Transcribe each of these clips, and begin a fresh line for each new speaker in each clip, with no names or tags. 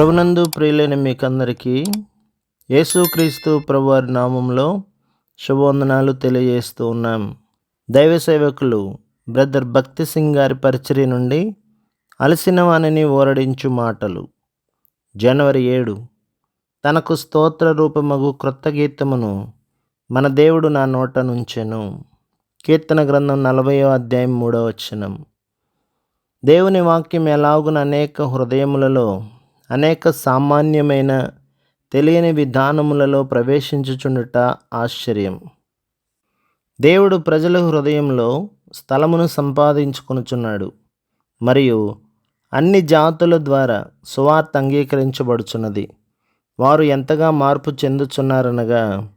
ప్రభునందు ప్రియులైన మీకందరికీ యేసుక్రీస్తు ప్రభువారి నామంలో శుభవందనాలు తెలియజేస్తూ ఉన్నాం. దైవ సేవకులు బ్రదర్ భక్తి సింగ్ గారి పరిచర్య నుండి అలసిన వాణిని ఓరడించు మాటలు. జనవరి ఏడు. తనకు స్తోత్ర రూపమగు క్రొత్త గీతమును మన దేవుడు నా నోట నుంచెను. కీర్తన గ్రంథం నలభయో అధ్యాయం మూడో వచనం. దేవుని వాక్యం ఎలాగున అనేక హృదయములలో అనేక సామాన్యమైన తెలియని విధానములలో ప్రవేశించుచుండుట ఆశ్చర్యం. దేవుడు ప్రజల హృదయంలో స్థలమును సంపాదించుకొనుచున్నాడు. మరియు అన్ని జాతుల ద్వారా సువార్త అంగీకరించబడుచున్నది. వారు ఎంతగా మార్పు చెందుచున్నారనగా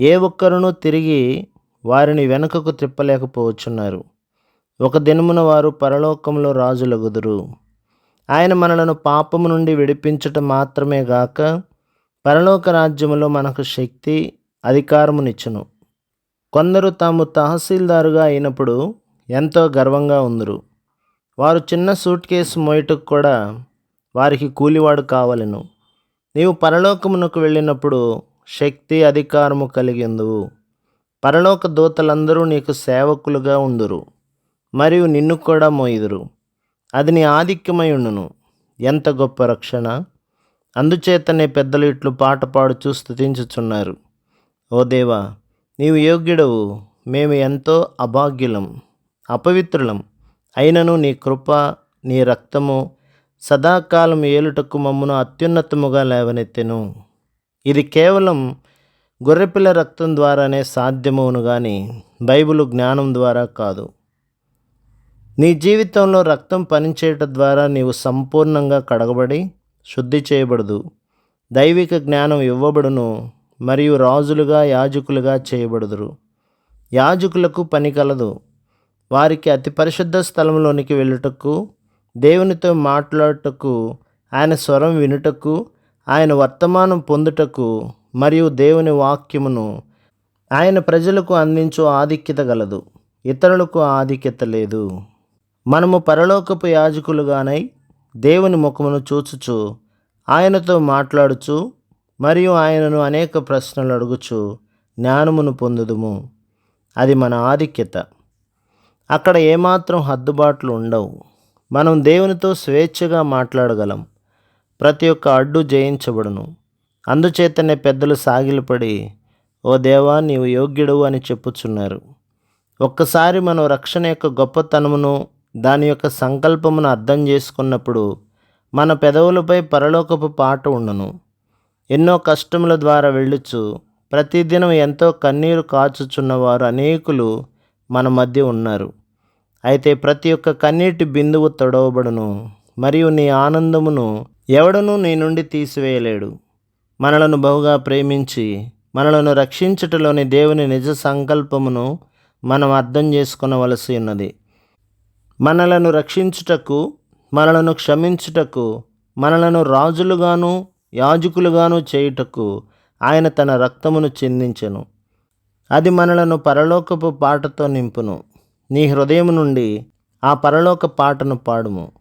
ఏ ఒక్కరునూ తిరిగి వారిని వెనుకకు తిప్పలేకపోవచ్చున్నారు. ఒక దినమున వారు పరలోకంలో రాజులగుదురు. ఆయన మనలను పాపము నుండి విడిపించటం మాత్రమే గాక పరలోక రాజ్యములో మనకు శక్తి అధికారమునిచ్చును. కొందరు తాము తహసీల్దారుగా అయినప్పుడు ఎంతో గర్వంగా ఉందరు. వారు చిన్న సూట్ కేసు మోయటకు కూడా వారికి కూలివాడు కావలను. నీవు పరలోకమునకు వెళ్ళినప్పుడు శక్తి అధికారము కలిగి ఉందువు పరలోక దూతలందరూ నీకు సేవకులుగా ఉందురు. మరియు నిన్ను కూడా మోయుదురు. అది నీ ఆధిక్యమై ఉండును. ఎంత గొప్ప రక్షణ. అందుచేతనే పెద్దలు ఇట్లు పాట పాడుచూ స్థుతించుచున్నారు ఓ దేవా నీవు యోగ్యుడవు. మేము ఎంతో అభాగ్యులం అపవిత్రులం. అయినను నీ కృప నీ రక్తము సదాకాలం ఏలుటకు మమ్మను అత్యున్నతముగా లేవనెత్తెను. ఇది కేవలం గొర్రెపిల్ల రక్తం ద్వారానే సాధ్యమవును కానీ బైబిలు జ్ఞానం ద్వారా కాదు. నీ జీవితంలో రక్తం పనిచేయటం ద్వారా నీవు సంపూర్ణంగా కడగబడి శుద్ధి చేయబడదు. దైవిక జ్ఞానం ఇవ్వబడును మరియు రాజులుగా యాజకులుగా చేయబడుదురు. యాజకులకు పని కలదు. వారికి అతి పరిశుద్ధ స్థలంలోనికి వెళ్ళుటకు దేవునితో మాట్లాడుటకు ఆయన స్వరం వినుటకు ఆయన వర్తమానం పొందుటకు మరియు దేవుని వాక్యమును ఆయన ప్రజలకు అందించు ఆధిక్యత గలదు. ఇతరులకు ఆధిక్యత లేదు. మనము పరలోకపు యాజకులుగానై దేవుని ముఖమును చూచుచు ఆయనతో మాట్లాడుచు మరియు ఆయనను అనేక ప్రశ్నలు అడుగుచు జ్ఞానమును పొందుదుము. అది మన ఆధిక్యత. అక్కడ ఏమాత్రం హద్దుబాట్లు ఉండవు. మనం దేవునితో స్వేచ్ఛగా మాట్లాడగలం. ప్రతి ఒక్క అడ్డు జయించబడును. అందుచేతనే పెద్దలు సాగిలపడి ఓ దేవా నీవు యోగ్యుడు అని చెప్పుచున్నారు. ఒక్కసారి మనం రక్షణ యొక్క గొప్పతనమును దాని యొక్క సంకల్పమును అర్థం చేసుకున్నప్పుడు మన పెదవులపై పరలోకపు పాట ఉండను. ఎన్నో కష్టముల ద్వారా వెళ్ళుచు ప్రతిదినం ఎంతో కన్నీరు కాచుచున్నవారు అనేకులు మన మధ్య ఉన్నారు. అయితే ప్రతి ఒక్క కన్నీటి బిందువు తొడవబడును మరియు నీ ఆనందమును ఎవడనూ నీ నుండి తీసివేయలేడు. మనలను బహుగా ప్రేమించి మనలను రక్షించుటలోని దేవుని నిజ సంకల్పమును మనం అర్థం చేసుకునవలసి ఉన్నది. మనలను రక్షించుటకు మనలను క్షమించుటకు మనలను రాజులుగాను యాజకులుగాను చేయుటకు ఆయన తన రక్తమును చెందించెను. అది మనలను పరలోకపు పాటతో నింపును. నీ హృదయం నుండి ఆ పరలోక పాటను పాడుము.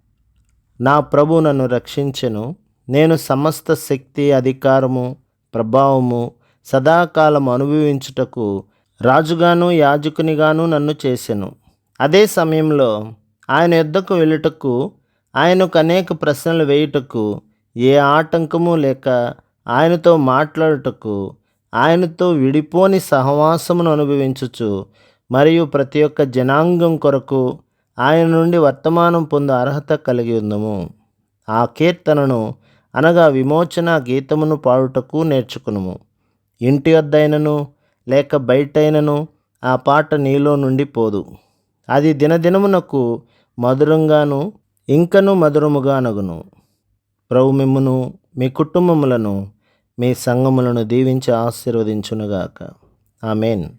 నా ప్రభు నన్ను రక్షించెను. నేను సమస్త శక్తి అధికారము ప్రభావము సదాకాలం అనుభవించుటకు రాజుగాను యాజకునిగాను నన్ను చేసెను. అదే సమయంలో ఆయన యుద్ధకు వెళ్ళుటకు ఆయనకు అనేక ప్రశ్నలు వేయుటకు ఏ ఆటంకము లేక ఆయనతో మాట్లాడుటకు ఆయనతో విడిపోని సహవాసమును అనుభవించుచు మరియు ప్రతి ఒక్క జనాంగం కొరకు ఆయన నుండి వర్తమానం పొందే అర్హత కలిగి ఉందము. ఆ కీర్తనను అనగా విమోచన గీతమును పాడుటకు నేర్చుకునుము. ఇంటి వద్దైనను లేక బయటైనను ఆ పాట నీలో నుండి పోదు. అది దినదినమునకు మధురంగాను ఇంకను మధురముగా నగును. ప్రభు మిమ్మును మీ కుటుంబములను మీ సంగములను దీవించి ఆశీర్వదించునుగాక. ఆమెన్.